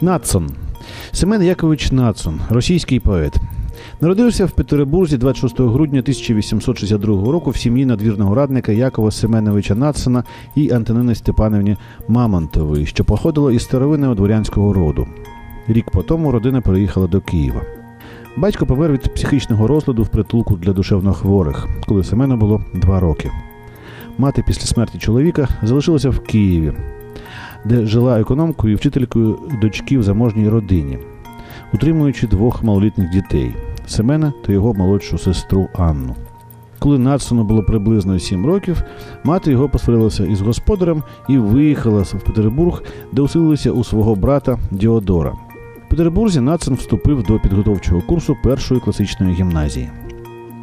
Нацон. Семен Якович Нацон, російський поет. Народився в Петербурзі 26 грудня 1862 року в сім'ї надвірного радника Якова Семеновича Нацона і Антонини Степанівні Мамонтової, що походило із старовинного дворянського роду. Рік по тому родина переїхала до Києва. Батько помер від психічного розладу в притулку для душевнохворих, коли Семену було два роки. Мати після смерті чоловіка залишилася в Києві, де жила економкою і вчителькою дочки в заможній родині, утримуючи двох малолітніх дітей Семена та його молодшу сестру Анну. Коли Нацону було приблизно 7 років, мати його посварилася із господарем і виїхала в Петербург, де усилилася у свого брата Діодора. В Петербурзі Нацин вступив до підготовчого курсу першої класичної гімназії.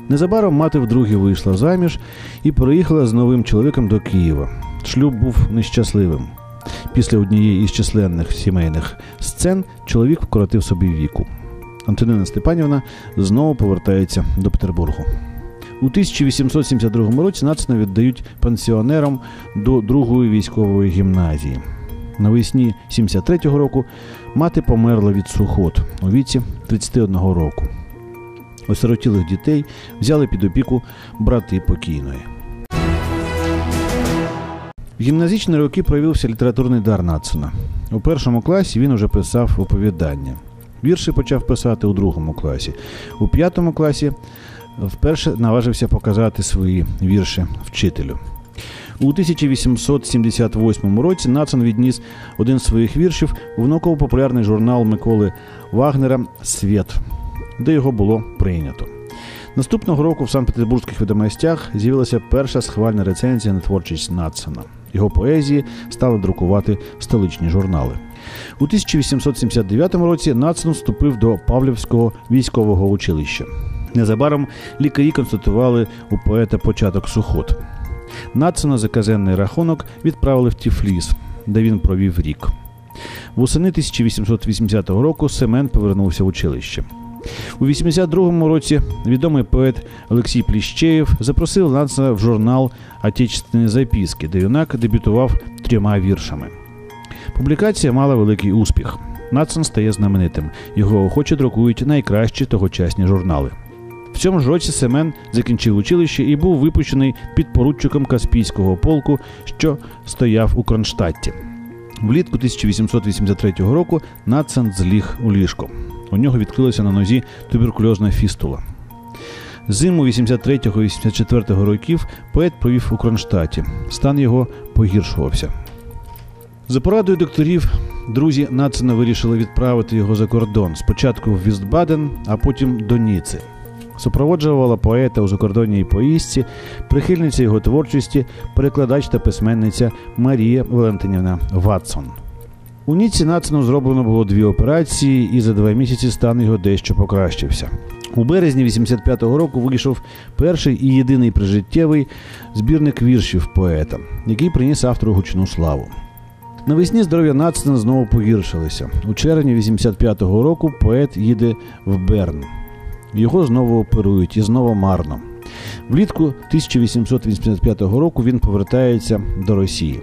Незабаром мати вдруге вийшла заміж і переїхала з новим чоловіком до Києва. Шлюб був нещасливим. Після однієї із численних сімейних сцен чоловік вкоротив собі віку. Антонина Степанівна знову повертається до Петербургу. У 1872 році Нацина віддають пенсіонерам до другої військової гімназії. Навесні 73-го року мати померла від сухот у віці 31 року. Осиротілих дітей взяли під опіку брати покійної. В гімназичні роки проявився літературний дар Нацина. У першому класі він уже писав оповідання. Вірші почав писати у другому класі. У п'ятому класі вперше наважився показати свої вірші вчителю. У 1878 році Нацин відніс один з своїх віршів у науково-популярний журнал Миколи Вагнера Світ, де його було прийнято. Наступного року в Санкт-Петербурзьких відомостях з'явилася перша схвальна рецензія на творчість Нацина. Його поезії стали друкувати столичні журнали. У 1879 році Нацин вступив до Павлівського військового училища. Незабаром лікарі констатували у поета початок сухот. Нацина за казенний рахунок відправили в Тіфліс, де він провів рік. Восени 1880 року Семен повернувся в училище. У 82-му році відомий поет Олексій Пліщеєв запросив Нацина в журнал Отечественні записки, де юнак дебютував трьома віршами. Публікація мала великий успіх. Нацин стає знаменитим. Його охоче друкують найкращі тогочасні журнали. В цьому ж році Семен закінчив училище і був випущений підпоручиком Каспійського полку, що стояв у Кронштадті. Влітку 1883 року Нацин зліг у ліжко. У нього відкрилася на нозі туберкульозна фістула. Зиму 83-84 років поет провів у Кронштадті. Стан його погіршувався. За порадою докторів, друзі Нацина вирішили відправити його за кордон спочатку в Вістбаден, а потім до Ніци. Супроводжувала поета у закордонній поїздці, прихильниця його творчості, перекладач та письменниця Марія Валентинівна Ватсон. У Ніці Нацину зроблено було дві операції, і за два місяці стан його дещо покращився. У березні 85-го року вийшов перший і єдиний прижиттєвий збірник віршів поета, який приніс автору гучну славу. Навесні здоров'я Нацина знову погіршилося. У червні 85-го року поет їде в Берн. Його знову оперують і знову марно. Влітку 1885 року він повертається до Росії.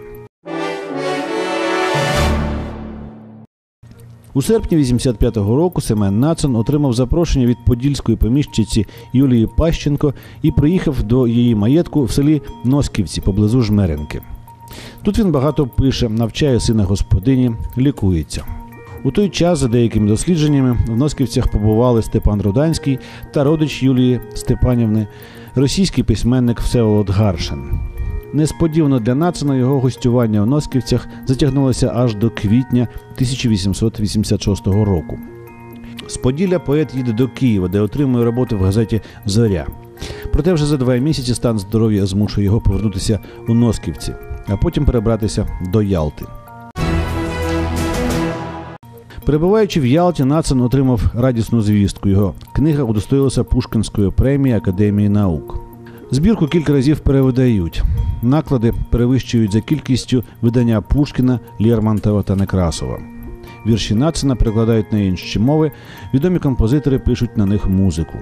У серпні 85-го року Семен Нацин отримав запрошення від подільської поміщиці Юлії Пащенко і приїхав до її маєтку в селі Носківці поблизу Жмеренки. Тут він багато пише, навчає сина господині, лікується. У той час, за деякими дослідженнями, в Носківцях побували Степан Руданський та родич Юлії Степанівни, російський письменник Всеволод Гаршин. Несподівано для Нацина його гостювання в Носківцях затягнулося аж до квітня 1886 року. З Поділля поет їде до Києва, де отримує роботу в газеті Зоря. Проте вже за два місяці стан здоров'я змушує його повернутися у Носківці, а потім перебратися до Ялти. Перебуваючи в Ялті, Нацин отримав радісну звістку. Його книга удостоїлася Пушкінської премії Академії наук. Збірку кілька разів перевидають. Наклади перевищують за кількістю видання Пушкіна, Лєрмонтова та Некрасова. Вірші Нацина перекладають на інші мови, відомі композитори пишуть на них музику.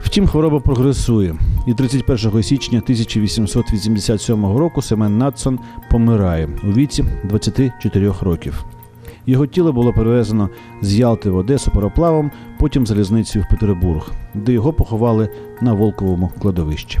Втім, хвороба прогресує, і 31 січня 1887 року Семен Нацин помирає у віці 24 років. Його тіло було перевезено з Ялти в Одесу пароплавом, потім залізницею в Петербург, де його поховали на Волковому кладовищі.